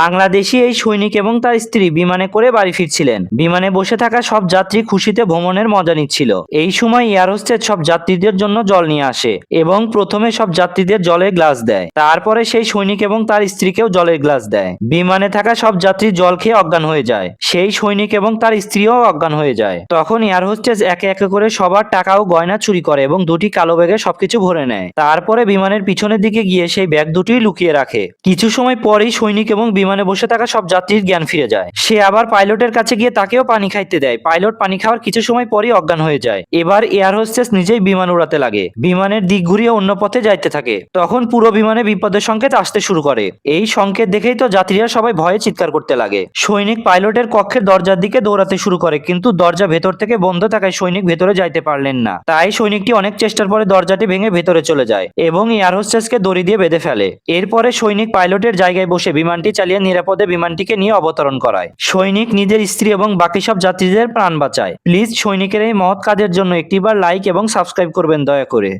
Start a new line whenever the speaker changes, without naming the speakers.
বাংলাদেশি এই সৈনিক এবং তার স্ত্রী বিমানে করে বাড়ি ফিরছিলেন। বিমানে বসে থাকা সব যাত্রী খুশিতে ভ্রমণের মজা নিচ্ছিল। এই সময় এয়ার হোস্টেস সব যাত্রীদের জন্য জল নিয়ে আসে এবং প্রথমে সব যাত্রীদের জলের গ্লাস দেয়। তারপরে সেই সৈনিক এবং তার স্ত্রীকেও জলের গ্লাস দেয়। বিমানে থাকা সব যাত্রী জল খেয়ে অজ্ঞান হয়ে যায়। সেই সৈনিক এবং তার স্ত্রীও অজ্ঞান হয়ে যায়। তখন এয়ার হোস্টেস একে একে করে সবার টাকা ও গয়না চুরি করে এবং দুটি কালো ব্যাগে সবকিছু ভরে নেয়। তারপরে বিমানের পিছনের দিকে গিয়ে সেই ব্যাগ দুটি লুকিয়ে রাখে। কিছু সময় পরেই সৈনিক এবং বিমানে বসে থাকা সব যাত্রীর জ্ঞান ফিরে যায়। সে আবার পাইলটের কাছে গিয়ে তাকেও পানি খাইতে দেয়। পাইলট পানি খাওয়ার কিছু সময় পরেই অজ্ঞান হয়ে যায়। এবার এয়ার হোস্টেস নিজেই বিমান উড়াতে লাগে। বিমানের দিক ঘুরিয়ে অন্য পথে যাইতে থাকে। তখন পুরো বিমানে বিপদের সংকেত আসতে শুরু করে। এই সংকেত দেখেই তো যাত্রীরা সবাই ভয়ে চিৎকার করতে লাগে। সৈনিক পাইলটের কক্ষের দরজার দিকে দৌড়াতে শুরু করে, কিন্তু দরজা ভেতর থেকে বন্ধ থাকায় সৈনিক ভেতরে যাইতে পারলেন না। তাই সৈনিকটি অনেক চেষ্টার পরে দরজাটি ভেঙে ভেতরে চলে যায় এবং এয়ার হোস্টেসকে দড়ি দিয়ে বেঁধে ফেলে। এরপরে সৈনিক পাইলটের জায়গায় বসে বিমানটি চালিয়ে নিরাপদে বিমানটিকে নিয়ে অবতরণ করায়। সৈনিক নিজের স্ত্রী এবং বাকি সব যাত্রীদের প্রাণ বাঁচায়। প্লিজ সৈনিকের এই মহৎ কাজের জন্য একটিবার লাইক এবং সাবস্ক্রাইব করবেন দয়া করে।